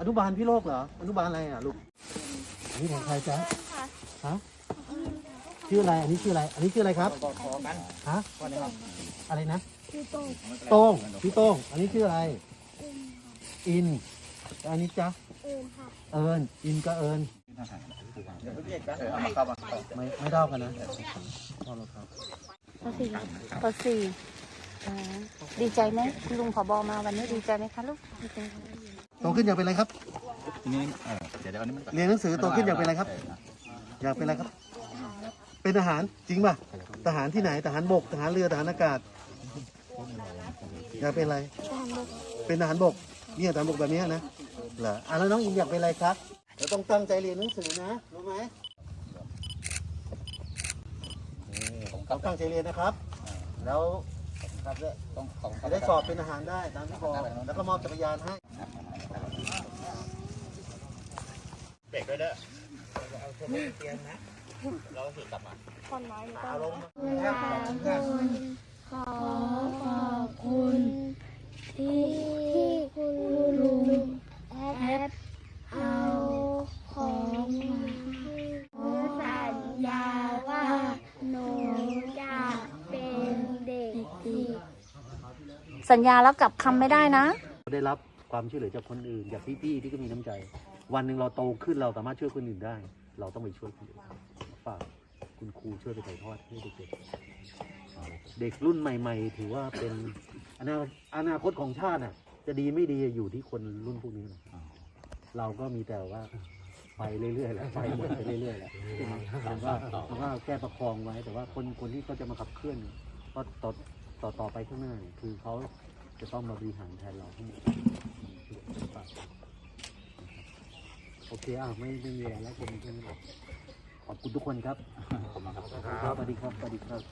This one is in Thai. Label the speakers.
Speaker 1: อนุบาลพี่โลกเหรอ อนุบาลอะไรอะลูกอันนี้ของใครจ๊ะฮะชื่ออะไร อันนี้ชื่ออะไร อันนี้ชื่ออะไรครับ
Speaker 2: บอกขอกัน
Speaker 1: ฮะ
Speaker 2: ก่อนนะครับ
Speaker 1: อะไรนะ
Speaker 3: คือโต้ง
Speaker 1: โต้ง พี่โต้ง อันนี้ชื่ออะไร อินอันนี้จ๊ะ
Speaker 3: เอิญค่ะ
Speaker 1: เอิญอินกับเอิญ
Speaker 2: เดี๋ยวเรียกกันเอามาเข้ามา
Speaker 1: ไม่ไม่เท่ากันนะพ่อเราครับ
Speaker 4: ปสี่ปสี่อ่าดีใจไหมลุงผบมาวันนี้ดีใจไหมคะลูกดีใจค่ะ
Speaker 1: โตขึ้นอยากเป็นอะไรครับ
Speaker 2: ทีนี้เออเดี๋ยวเดี๋ยวอันนี้มัน
Speaker 1: เรียนหนังสือโตขึ้นอยากเป็นอะไรครับ อยากเป็นอะไรครับ เป็นทหารจริงป่ะทหารที่ไหนทหารบกทหารเรือทหารอากาศ อยากเป็นอะไร
Speaker 3: ทหารบก
Speaker 1: เป็นทหารบกเนี่ยทหารบกแบบเนี้ยนะเหรออะแล้วน้องอินอยากเป็นอะไรครับเดี๋ยวต้องตั้งใจเรียนหนังสือนะรู้ไหมต้องตั้งใจเรียนนะครับ แล้วครับเนี่ย
Speaker 2: ต้องของ
Speaker 1: จะได้สอบเป็นทหารได้ตามที่บอกแล้วก็มอบจักรยานให้
Speaker 2: เบรกด้วยเด้อเอาเชือกเตรียมนะเราสืบกลับมา
Speaker 3: คนน้อยหรือ
Speaker 1: ขา
Speaker 3: เปล่า
Speaker 1: ลง
Speaker 3: ขอขอบคุณที่ที่คุณลุงแอดเอาของมาให้สัญญาว่าหนูจะเป็นเด็กดี
Speaker 4: สัญญาแล้วกลับคำไม่ได้นะ
Speaker 1: ได้รับความช่วยเหลือจากคนอื่นจากพี่ๆที่ก็มีน้ำใจ วันหนึ่งเราโตขึ้นเราสามารถช่วยคนอื่นได้ เราต้องไปช่วยคนอื่นฝากคุณครูช่วยไปถ่ายทอดให้เด็กๆเด็กรุ่นใหม่ ๆ ถือว่าเป็นอนาอนาคตของชาติอะ จะดีไม่ดีอยู่ที่คนรุ่นพวกนี้นะเราก็มีแต่ว่าไปเรื่อยๆแล้วไปหมดไปเรื่อยๆแล้วมันก็มันก็แค่ประคองไว้ แต่ว่าคนคนที่เขาจะมาขับเคลื่อนก็ต่อต่อต่อไปข้างหน้าเนี่ยคือเขาจะต้องมาบริหารแทนเราทั้งหมด โอเคอะไม่ไม่มีอะไรแล้วผมขอบคุณทุกคนครับ
Speaker 2: ขอบคุณครับ
Speaker 1: ครับสวัสดีครับสวัสดีครับ